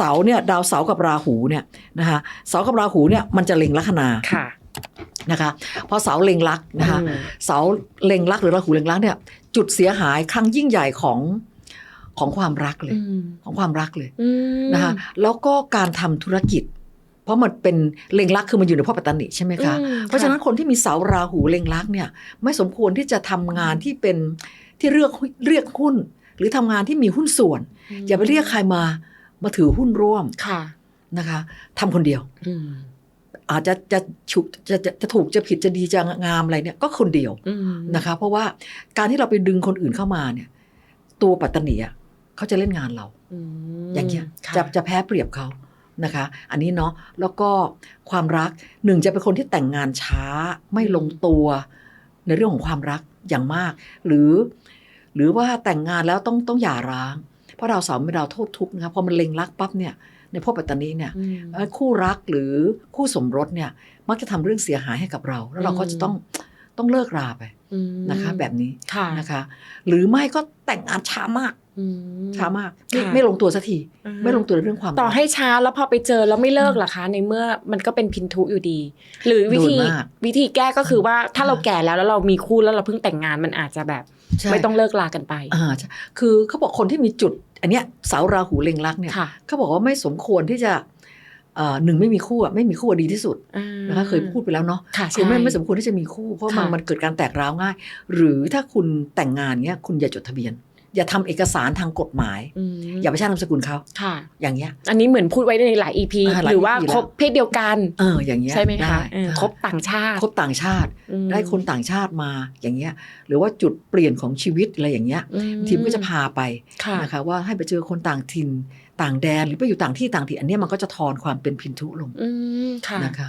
เสาเนี่ยดาวเสากับราหูเนี่ยนะคะเสากับราหูเนี่ยมันจะเล็งลัคนาค่ะนะคะพอเสาเล็งลักนะคะอืมเสาเล็งลักหรือราหูเล็งลักเนี่ยจุดเสียหายครั้งยิ่งใหญ่ของของความรักเลยอืมของความรักเลยอืมนะคะแล้วก็การทำธุรกิจ เพราะมันเป็นเล็งลักคือมันอยู่ในพ่อปัตตานิใช่ไหมคะอืมเพราะฉะนั้นคนที่มีเสาราหูเล็งลักเนี่ยไม่สมควรที่จะทำงานที่เป็นที่เรียกเรียกหุ้น หรือทำงานที่มีหุ้นส่วน อย่าไปเรียกใครมา มาถือหุ้นร่วมค่ะนะคะทำคนเดียวอืมอาจจะจะฉุกจะจะจะถูกจะผิดจะดีจะงามอะไรเนี่ย ก็คนเดียวอืมนะคะ เพราะว่าการที่เราไปดึงคนอื่นเข้ามาเนี่ย ตัวปัตตานีอะเขาจะเล่นงานเรามอย่างเงี้ยค่จะจะแพ้เปรียบเขานะคะ อันนี้เนาะแล้วก็ความรักหนึ่งจะเป็นคนที่แต่งงานช้าไม่ลงตัวในเรื่องของความรักอย่างมาก หรือ หรือว่าแต่งงานแล้วต้องต้องหย่าร้าง เพราะดาวเสาร์เป็นดาวโทษทุกข์นะคะพอมันเล็งรักปั๊บเนี่ยในพวกปัตตานีเนี่ยอืมเอ่อคู่รักหรือคู่สมรสเนี่ยมักจะทำเรื่องเสียหายให้กับเรา แล้วเราก็จะต้องต้องเลิกราไปอืมนะคะ แบบนี้ค่ะนะคะ หรือไม่ก็แต่งงานช้ามากอืมช้ามากไม่ค่ะไม่ลงตัวสักทีอืไม่ลงตัวในเรื่องความต่อรักให้ช้าแล้วพอไปเจอแล้วไม่เลิกล่ะคะในเมื่อมันก็เป็นพินทุอยู่ดี หรือวิธีโดนมากวิธีแก้ก็คือว่าถ้าเราอ่าแก่แล้วแล้วเรามีคู่แล้วเราเพิ่งแต่งงานมันอาจจะแบบใช่ไม่ต้องเลิกลากันไปอ่าใช่คือเขาบอกคนที่มีจุด อันเนี้ยเสาราหูเล็งรักเนี่ยค่ะเขาบอกว่าไม่สมควรที่จะเอ่อหนึ่งไม่มีคู่อะไม่มีคู่อะดีที่สุดอ่านะคะเคยพูดไปแล้วเนาะค่ะคือไม่ใช่ไม่สมควรที่จะมีคู่ เพราะมันค่ะมันเกิดการแตกร้าวง่าย หรือถ้าคุณแต่งงานเนี้ยคุณอย่าจดทะเบียน อย่าทำเอกสารทางกฎหมายอืมอย่าไปใช้นามสกุลเขาค่ะ อย่างเงี้ย อันนี้เหมือนพูดไว้ในหลาย EP อ่าหลายหรือว่า EP แล้วคบเพศเดียวกัน เออ อย่างเงี้ยใช่ไหมด้คะเออค่ะคบต่างชาติคบต่างชาติอืมได้คนต่างชาติมาอย่างเงี้ย หรือว่าจุดเปลี่ยนของชีวิตอะไรอย่างเงี้ยอืทีมก็จะพาไปค่ะนะคะว่าให้ไปเจอคนต่างถิ่นต่างแดนหรือไปอยู่ต่างที่ต่างถิ่นอันเนี้ยมันก็จะทอนความเป็นพินทุลงอืมค่ะนะคะ